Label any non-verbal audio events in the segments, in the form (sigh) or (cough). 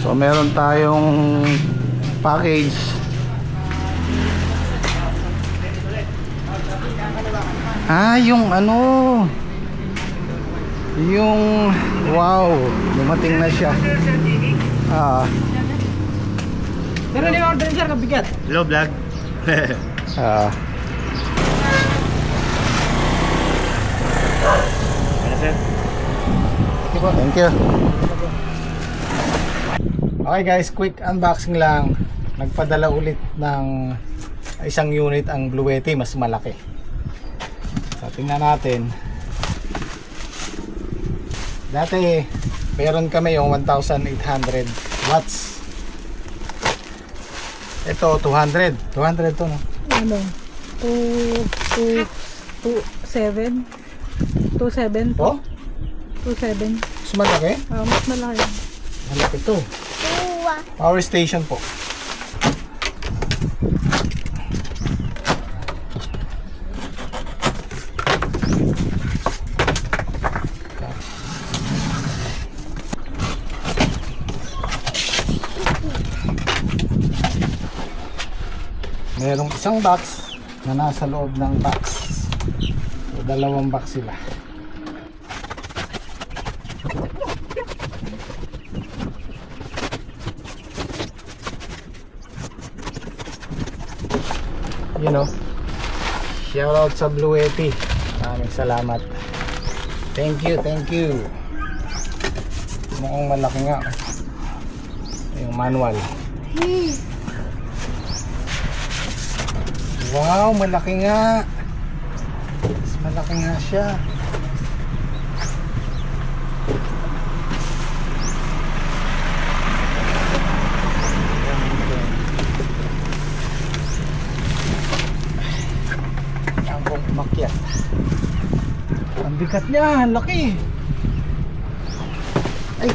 So meron tayong package. Ah, yung ano. Yung wow, dumating na siya. Ah, Pero di order sir, kabigat. Hello vlog. (laughs) ah. ano sir? Thank you. Okay guys, quick unboxing lang. Nagpadala ulit ng isang unit ang Blue Yeti, mas malaki. So tingnan natin. Dati, meron kami yung 1,800 watts. Ito, 200. 200 to, no? ano, 2, 2, 2, 7, 2, 7 Oh? 2, 7. Mas malaki? Ah, mas malaki. Malaki to. Power station po. Merong isang box na nasa loob ng box. So, dalawang box sila. You know. Shout out sa Blue Yeti maraming salamat. Thank you thank you. Mukhang malaki nga. Yung manual. Wow malaki nga. Mas malaki nga siya ang kong umakyat ang bigat niya ang laki. Ay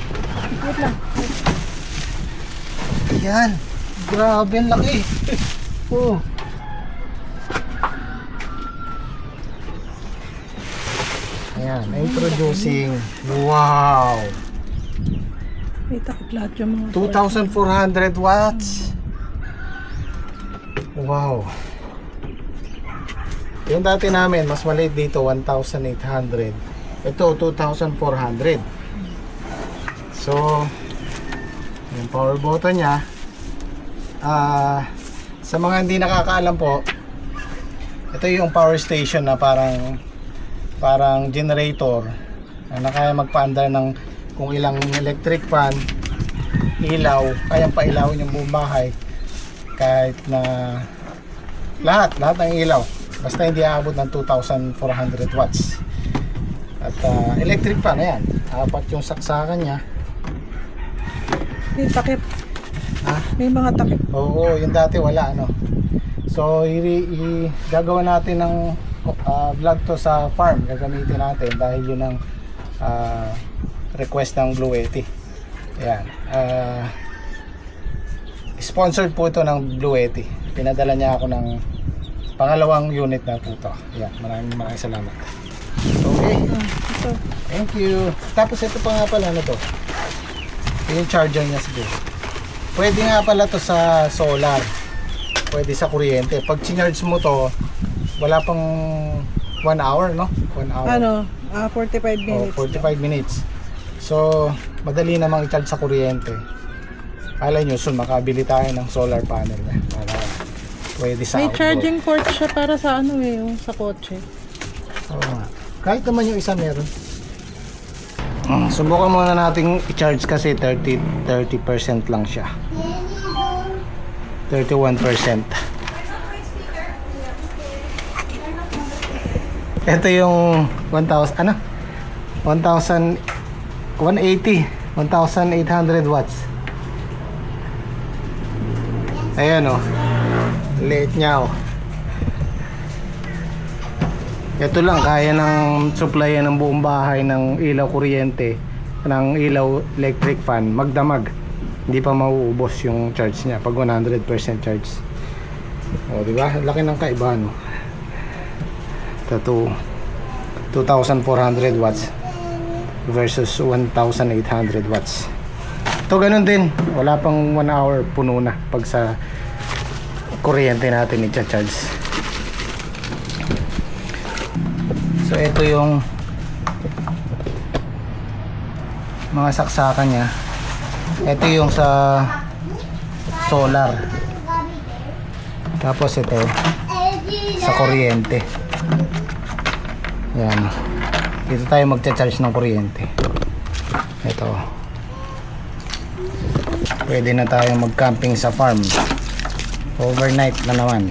wait lang. Yan grabe ang laki. (laughs) Oh. Ayan, introducing. wow. May takip lahat yung mga 2,400 watts. Wow. Yung dati namin, mas maliit dito, 1,800. Ito, 2,400. So, yung power button niya, ah, sa mga hindi nakakaalam po, ito yung power station na parang parang generator na kaya magpaandar ng kung ilang electric fan ilaw, kayang pailawin yung buong bahay kahit na lahat, lahat ng ilaw basta hindi aabot ng 2,400 watts at ah, electric fan, ayan apat yung saksakan niya May takip. ha? May mga takip. Oo, yung dati wala ano. So, i, i- gagawa natin ng ah, vlog to sa farm. Gagamitin natin dahil yun ang ah, request ng Blue Yeti. Ayan. Ah, sponsored po ito ng Blue Yeti. Pinadala niya ako ng pangalawang unit na po ito. Ayan, maraming maraming salamat. Okay, thank you. Tapos ito pa nga pala, ano to? Yung charger niya siguro. Pwede nga pala to sa solar. Pwede sa kuryente. Pag charge mo to, wala pang 1 hour, no? 1 hour. Ano, ah, 45 O, minutes. 45 minutes. So, madali namang i-charge sa kuryente. Kala nyo, soon makabili tayo ng solar panel na para pwede sa May outdoor. charging port siya para sa ano eh, yung sa kotse. Oo nga. Kahit naman yung isa meron. Mm, Subukan muna nating i-charge kasi 30 30% lang siya. 31%. Ito yung 1,000 ano? 1,000 180 1,800 watts. Ayan oh. Liit niya oh. Ito lang, kaya ng supplyan ng buong bahay ng ilaw kuryente, ng ilaw electric fan, magdamag. Hindi pa mauubos yung charge niya pag 100% charge. O, di ba? Laki ng kaiba, no? Two- 2,400 watts versus 1,800 watts. Ito ganun din. Wala pang 1 hour puno na pag sa kuryente natin i-charge. So ito yung mga saksakan niya. Ito yung sa solar. Tapos ito sa kuryente. Yan. Dito tayo magcha-charge ng kuryente. Ito. Pwede na tayo mag-camping sa farm. Overnight na naman.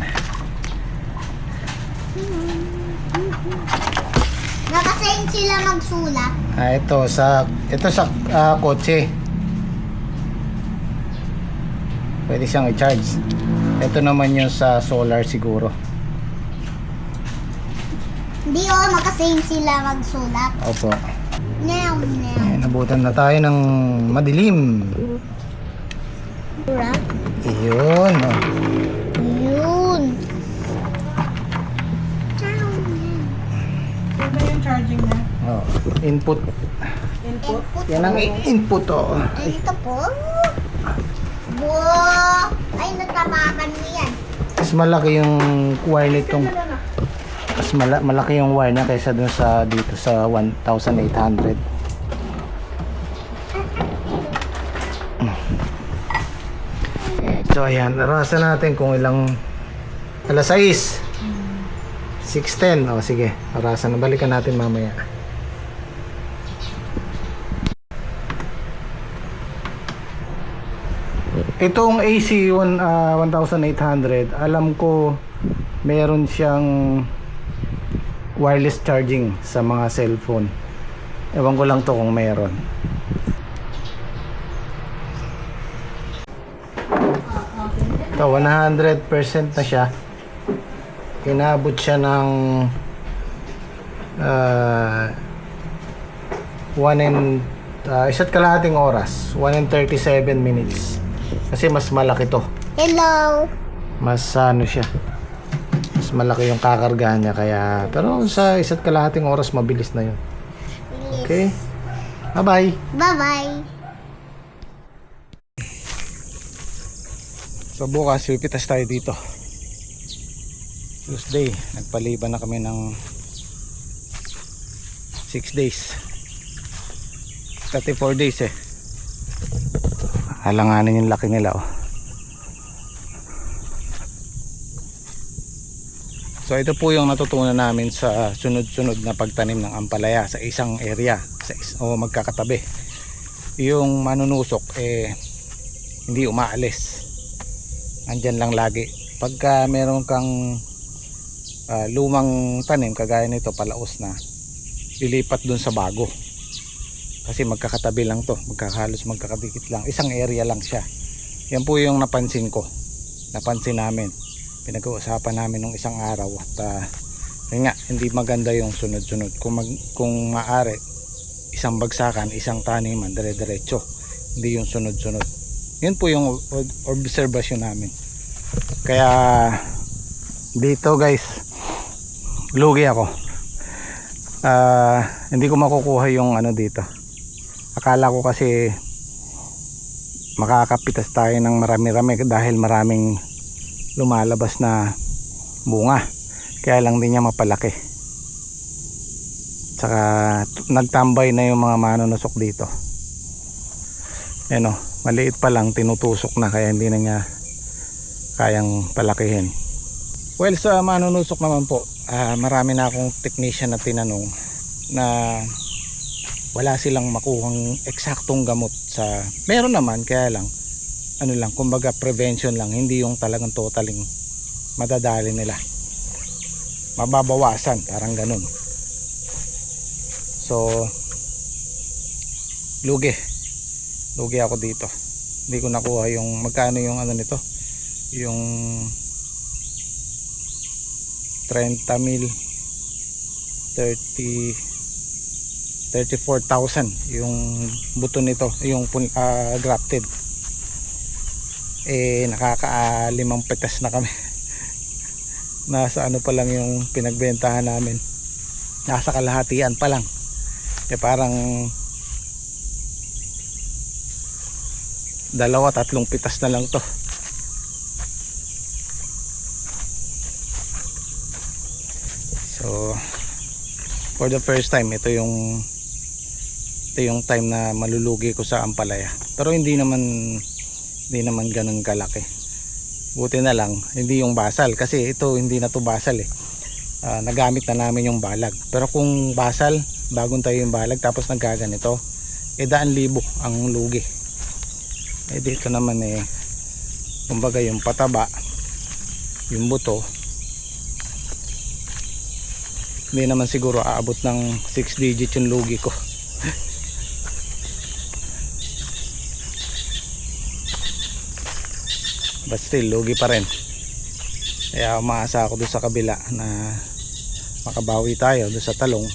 Nakasign sila magsulat. Ah, ito sa ito sa ah, kotse. Pwede siyang i-charge. Ito naman yung sa solar siguro. Hindi o, nakasign sila magsulat. Opo. Now, now. Ayan, nabutan na tayo ng madilim. Ura? Iyon. Yun. Na yung charging na. Oh, input. Input. Input. Yan ang input oh. Ito po. Bo! Ay, natamakan mo yan. Mas malaki yung wire nitong mas mala, malaki yung wire niya kaysa dun sa dito sa 1,800. So ayan, narasan natin kung ilang alas 6. 6.10. O sige, narasan na. Balikan natin mamaya. Itong AC one, ah, 1800, alam ko meron siyang wireless charging sa mga cellphone. Ewan ko lang to kung meron. Ito, 100% na siya. Inabot siya ng ah 1 and ah, isa't kalahating oras 1 and 37 minutes. Kasi mas malaki to. Hello. mas ano siya. Mas malaki yung kakargahan niya kaya pero sa isa't kalahating oras mabilis na yun. Okay? Bye bye Bye-bye. So bukas pipitas tayo dito Tuesday nagpaliban na kami ng 6 days 34 days eh halanganin yung laki nila oh So ito po yung natutunan namin sa sunod-sunod na pagtanim ng ampalaya sa isang area sa is- o magkakatabi. Yung manunusok eh hindi umaalis. Andyan lang lagi. Pagka meron kang ah, lumang tanim kagaya nito palaos na lilipat dun sa bago. Kasi magkakatabi lang to, magkakahalos magkakadikit lang. Isang area lang siya. Yan po yung napansin ko. Napansin namin pinag-uusapan namin nung isang araw at yun nga hindi maganda yung sunod-sunod kung, mag, kung maaari isang bagsakan isang taniman dire-diretso hindi yung sunod-sunod yun po yung ob- observation namin. Kaya dito guys lugi ako. Ah, hindi ko makukuha yung ano dito. Akala ko kasi makakapitas tayo ng marami-rami dahil maraming lumalabas na bunga. Kaya lang din niya mapalaki. Tsaka nagtambay na yung mga manunusok dito. Ano maliit pa lang tinutusok na kaya hindi na niya kayang palakihin. Well sa manunusok naman po ah, marami na akong technician na tinanong na wala silang makuhang eksaktong gamot sa meron naman kaya lang ano lang kumbaga prevention lang hindi yung talagang totaling madadali nila. Mababawasan parang ganun. So lugi lugi ako dito. Hindi ko nakuha yung magkano yung ano nito? Yung 30 mil 30 34,000 yung buto nito yung ah, grafted. Eh nakakalimang petas na kami. (laughs) Nasa ano pa lang yung pinagbentahan namin. Nasa kalahatian pa lang. Eh parang dalawa tatlong pitas na lang to. So for the first time ito yung ito yung time na malulugi ko sa ampalaya. Pero hindi naman hindi naman ganun kalaki. Buti na lang hindi yung basal. Kasi ito hindi na to basal eh. Ah, nagamit na namin yung balag. Pero kung basal bagong tayo yung balag tapos nagkaganito eh daan libo ang lugi eh dito naman eh kumbaga yung pataba yung buto hindi naman siguro aabot ng 6 digit yung lugi ko. (laughs) But still lugi pa rin. Kaya umaasa ako doon sa kabila na makabawi tayo doon sa talong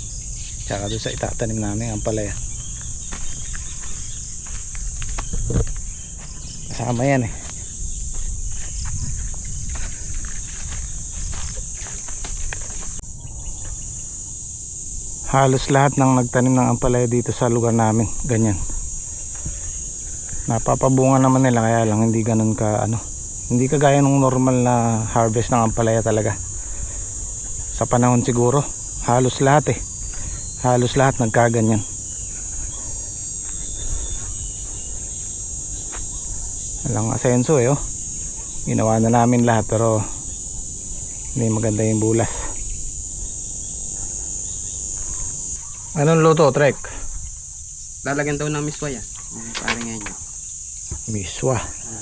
tsaka doon sa itatanim namin ang palaya kasama yan eh. Halos lahat ng nagtanim ng ampalaya dito sa lugar namin ganyan. Napapabunga naman nila kaya lang hindi ganun ka ano hindi kagaya ng normal na harvest ng ampalaya talaga. Sa panahon siguro halos lahat eh. Halos lahat nagkaganyan walang asenso eh oh ginawa na namin lahat pero hindi maganda yung bulas anong luto trek? Lalagyan daw ng miswa yan. Parang ngayon. miswa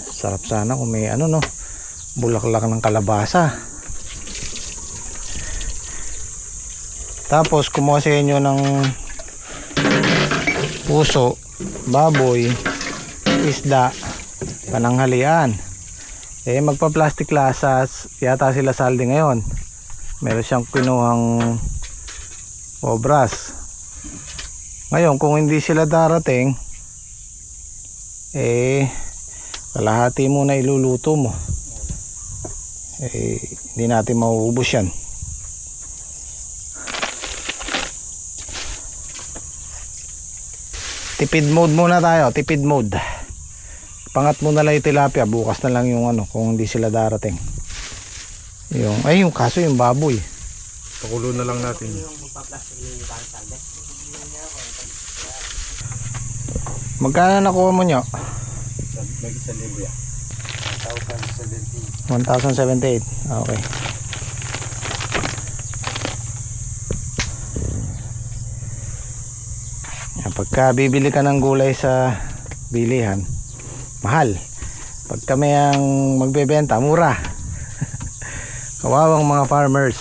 sarap sana kung may ano no bulaklak ng kalabasa tapos kumuha sa inyo ng puso baboy isda pananghalian. Eh magpa plastic lasas yata sila saldi ngayon. Meron siyang kinuhang obras. Ngayon kung hindi sila darating eh kalahati muna iluluto mo. Eh hindi natin mauubos yan. Tipid mode muna tayo tipid mode pangat muna lang yung tilapia bukas na lang yung ano kung hindi sila darating yung ay yung kaso yung baboy Pakulo na lang natin. magkano nakuha mo nyo? May isa libo yan. 1078 okay pagka bibili ka ng gulay sa bilihan mahal. Pag kami ang magbebenta mura. (laughs) Kawawang mga farmers.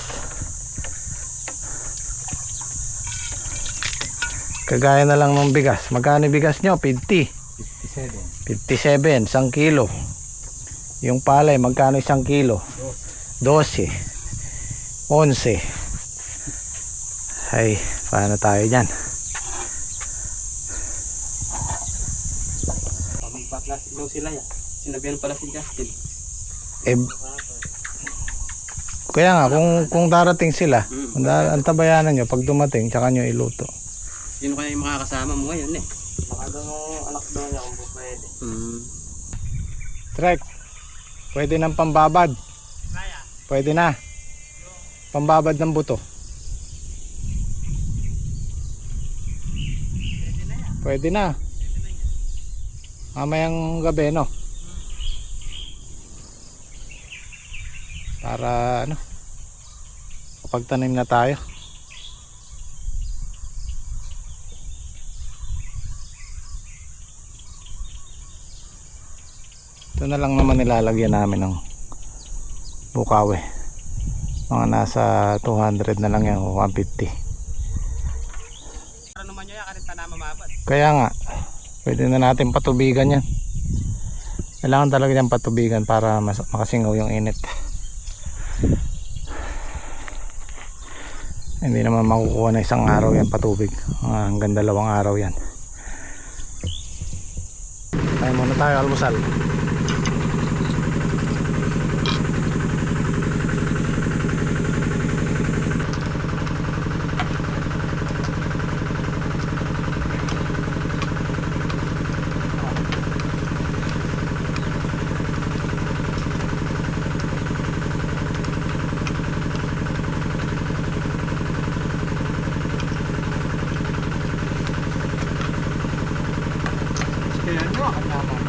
Kagaya na lang ng bigas. Magkano bigas nyo? 50 57 isang kilo. Yung palay magkano isang kilo? 12 11 ay paano tayo dyan Magpa-plastic daw sila yan. Sinabihan pala si Justin. eh kaya nga kung kung darating sila kung da- ang tabayanan nyo pag dumating tsaka nyo iluto Sino kaya yung makakasama mo ngayon eh? Baka doon anak daw niya kung pwede. Hmm. Trek pwede ng pambabad pwede na pambabad ng buto pwede na mamayang gabi no? Para ano? Kapag tanim na tayo. Ito na lang naman nilalagyan namin ng bukawe mga nasa 200 na lang yan o 150 Para naman niya karinta na mamabad. kaya nga pwede na natin patubigan yan. Kailangan talaga yan patubigan para makasingaw yung init. Hindi naman makukuha na isang araw yan patubig. Hanggang dalawang araw yan. Tayo muna tayo almusal 감사 합.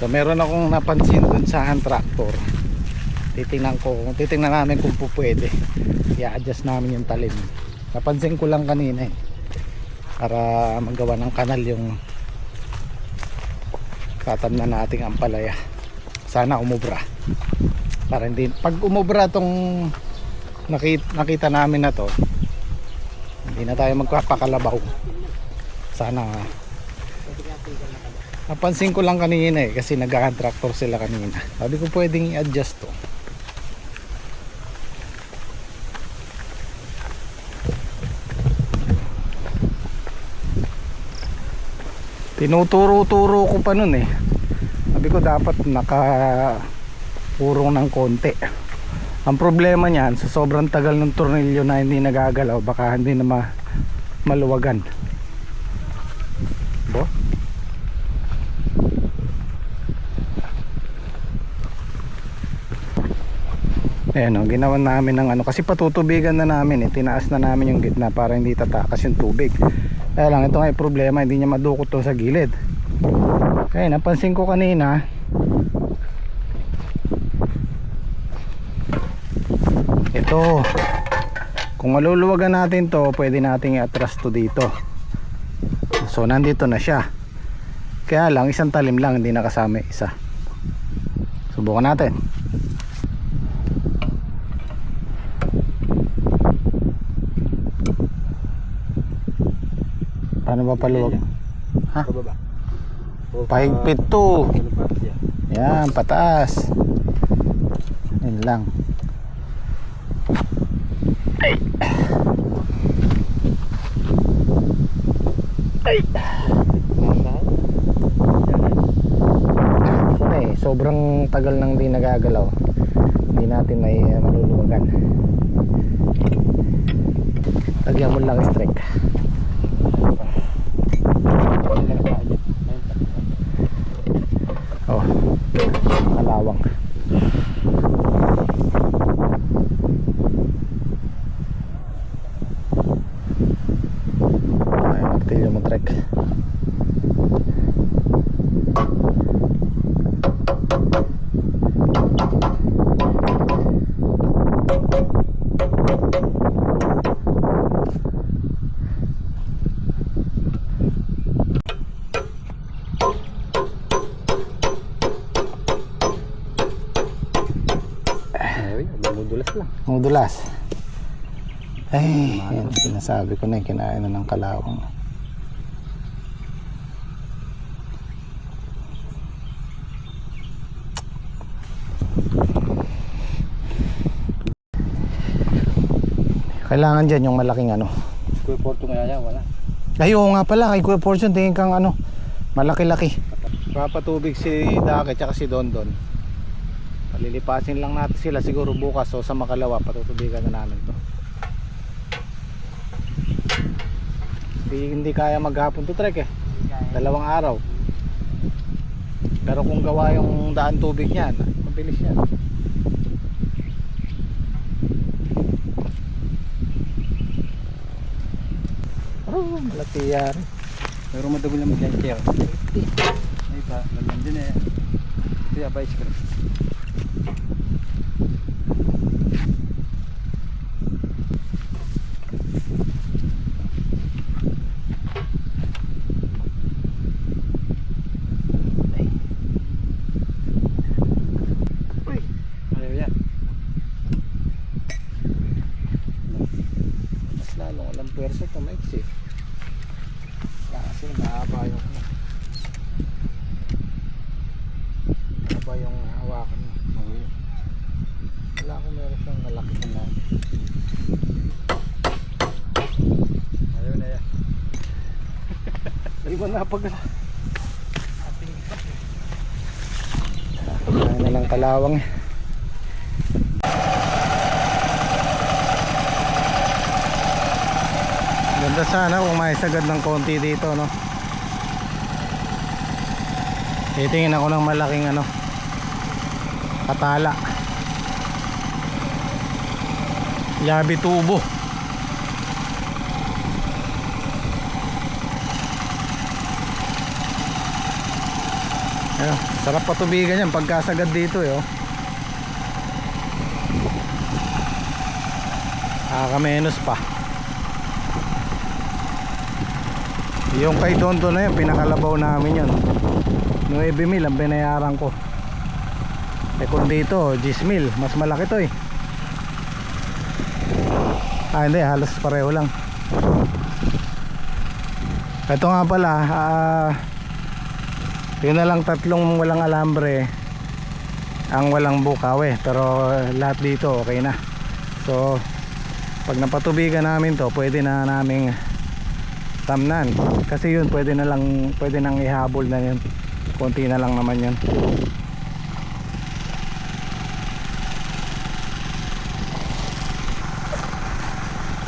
So meron akong napansin dun sa hand tractor. Titingnan ko, titingnan namin kung po pwede. I-adjust namin yung talim. Napansin ko lang kanina eh. Para magawa ng kanal yung tatam na nating ampalaya. Sana umubra. Para hindi, pag umubra tong nakita, nakita namin na to, hindi na tayo magpapakalabaw. Sana Napansin ko lang kanina eh kasi nag-tractor sila kanina. Sabi ko pwedeng i-adjust to. Tinuturo-turo ko pa nun eh. Sabi ko dapat naka urong ng konti. Ang problema niyan, sa sobrang tagal ng tornilyo na hindi nagagalaw, baka hindi na ma maluwagan. Ayan o, ginawan namin ng ano kasi patutubigan na namin eh, tinaas na namin yung gitna para hindi tatakas yung tubig. Kaya lang ito nga yung problema, hindi niya madukot to sa gilid. Kaya napansin ko kanina, ito, kung maluluwagan natin to, pwede nating i-atras to dito. So nandito na siya. Kaya lang isang talim lang, hindi nakasama isa. Subukan natin. Paano ba paluwag? Ha? Pababa. Pahigpit to. Yan, pataas. Yan lang. Ay. Ay. Ay, sobrang tagal nang di nagagalaw. Hindi natin may uh, maluluwagan. Lagyan mo lang strike. Oh. Kalawang. Ay, magtilyo mo trek. Ay, mamudulas lang. Mudulas. Ay, yan, sinasabi ko na yung kinain na ng kalawang. Kailangan dyan yung malaking ano. Kuya Porto nga yan, wala. Ay, oo nga pala, kay Kuya Fortune, tingin kang ano, malaki-laki. Papatubig si Dake at si Dondon. Palilipasin lang natin sila siguro bukas o sa makalawa, patutubigan na namin to. Hindi, hindi kaya maghapon to trek eh. Dalawang araw. Pero kung gawa yung daan tubig niyan, mabilis yan. Oh, malaki yan. Pero madagol na mag-chair. Ay pa, lagyan din eh. Ito yung bicycle. Pwersa ito, maiksi. Kasi mahaba yung. Mahaba yung hawakan mo. Yun. Wala akong meron siyang malaki na lang. Ayaw na yan. (laughs) Iba na pag Pagkain na lang kalawang eh. Ganda sana kung maisagad ng konti dito no. Titingin ako ng malaking ano Katala Yabi tubo Ayun, sarap patubigan yan pagkasagad dito eh. Oh. Nakakamenos pa. Yung kay Dondo na yun, pinakalabaw namin yun. 9 mil ang binayaran ko. Eh kung dito, 10 mil, mas malaki to eh. Ah hindi, halos pareho lang. Ito nga pala, ah... Yun na lang tatlong walang alambre ang walang bukaw eh pero lahat dito okay na. So pag napatubigan namin to pwede na naming tamnan. Kasi yun pwede na lang pwede nang ihabol na yun. Konti na lang naman yun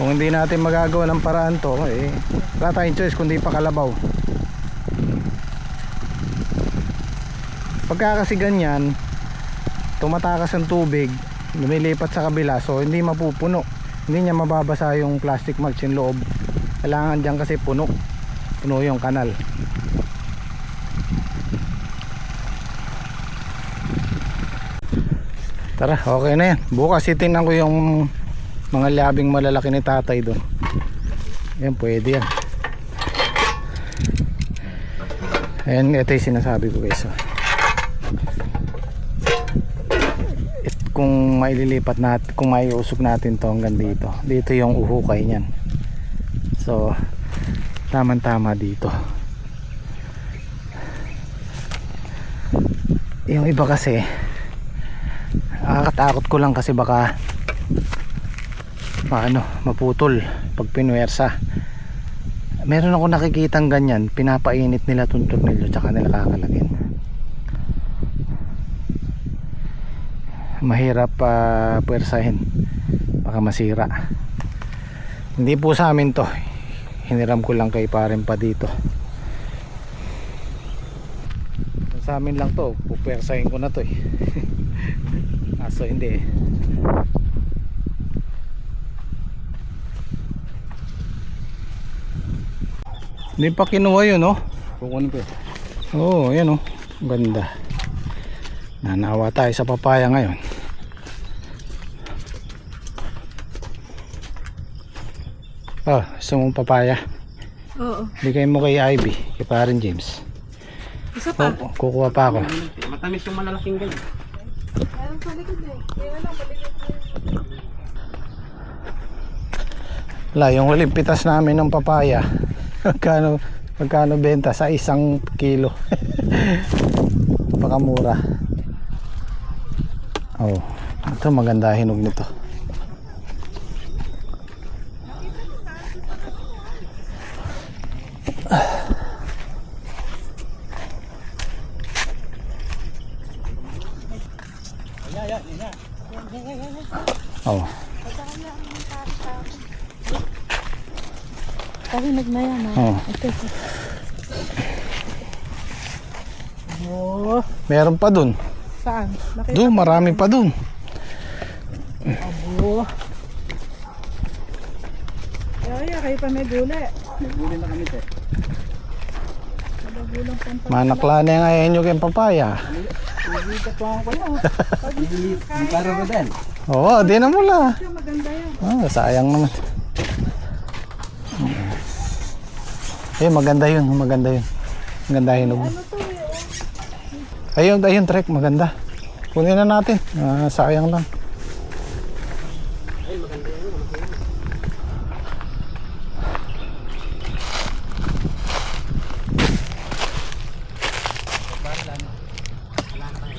kung hindi natin magagawa ng paraan to eh wala tayong choice kundi pa kalabaw pagka kasi ganyan tumatakas ang tubig lumilipat sa kabila so hindi mapupuno. Hindi niya mababasa yung plastic mulch yung loob. Kailangan dyan kasi puno. Puno yung kanal. Tara okay na yan. Bukas itingnan ko yung mga labing malalaki ni tatay doon. Yan pwede yan. Ayan ito yung sinasabi ko guys oh. It, kung maililipat natin kung maiusog natin to hanggang dito. Dito yung uhukay niyan. So tamang tama dito. Yung iba kasi nakakatakot ko lang kasi baka maano maputol pag pinuwersa. Meron ako nakikitang ganyan pinapainit nila itong tornilyo tsaka nila kakalagin. Mahirap pa puwersahin. Baka masira. Hindi po sa amin to. Hiniram ko lang kay parin pa dito. Sa amin lang to pupersahin ko na to eh. (laughs) Aso hindi eh hindi pa kinuha yun oh Kukunin ko eh. Oo, oh, yan oh. Ganda. Nanawa tayo sa papaya ngayon. Ah, gusto mong papaya? Oo. Bigay mo kay Ivy, kay parin James. Isa pa. Ku- kukuha pa ako. Matamis yung malalaking ganyan. Ayun sa likod eh. Lang, palikod Wala, yung huling pitas namin ng papaya. Magkano, magkano benta sa isang kilo. (laughs) Pakamura. Oh, ito maganda hinog nito. Oh. Parinig na yan ha. Oh. Ito. Oh, meron pa dun. Saan? Nakita Doon, marami pa dun. ko. Kaya kayo pa may guli. Naguli na kami te. Manakla na yung ayayin nyo kayong papaya. Ibigat ko ako kayo. Ang karo ko din. Oo, di na mula. maganda yan. Ah, sayang naman. Eh, maganda yun, maganda yun. Maganda hinog. Ayun, ayun, trek, maganda. Kunin na natin. Ah, sayang lang.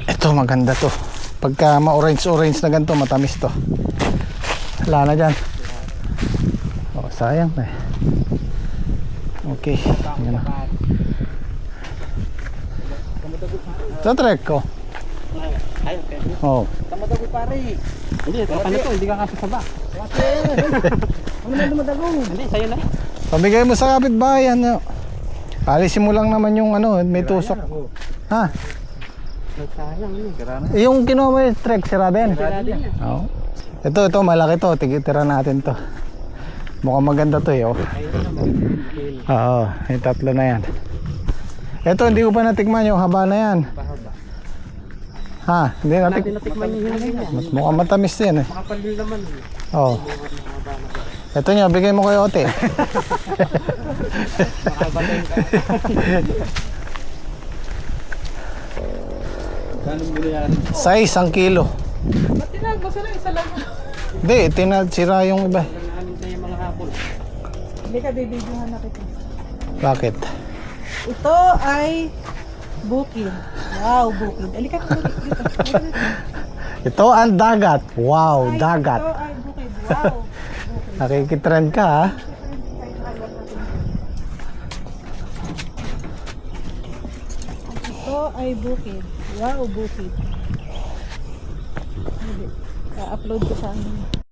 Ito, maganda to. Pagka ma-orange-orange na ganito, matamis to. Wala na dyan. Oh, sayang na eh. Okay. Yan na. Sa trek ko. Ay, okay. Oh. Tamadago pare. Hindi, ano to, hindi ka kasasaba. Ano na dumadago? Hindi, sa'yo na. Pamigay mo sa kapitbahay ano. Alisin mo lang naman yung ano, may tusok. Ha? Sayang yun. Yung kinuha mo yung trek, sira din. Sira din yan. Oo. Ito, ito, malaki to. Tigitira natin to. Mukhang maganda to eh, oh. Oo, yung tatlo na yan. Ito, hindi ko pa natikman yung haba na yan. Ha, hindi natik. Natikman niyo yan. Mas mukhang matamis yan eh. Makapalil naman. Oo. Ito nyo, bigay mo kay Ote. Makabatay ka. Ganun mo yan. Size, ang kilo. Ba't tinagbo sila isa lang? Hindi, tinad, sira yung iba. Hindi ka bibidyohan na kita. Bakit? Ito ay bukid. Wow, bukid. Alika ka (laughs) dito. dito. Ito ang dagat. Wow, Ay, dagat. Ito ay bukid. Wow. Nakikitrend ka ha. Ito ay bukid. Wow, bukid. Hindi. I-upload ko sa ano.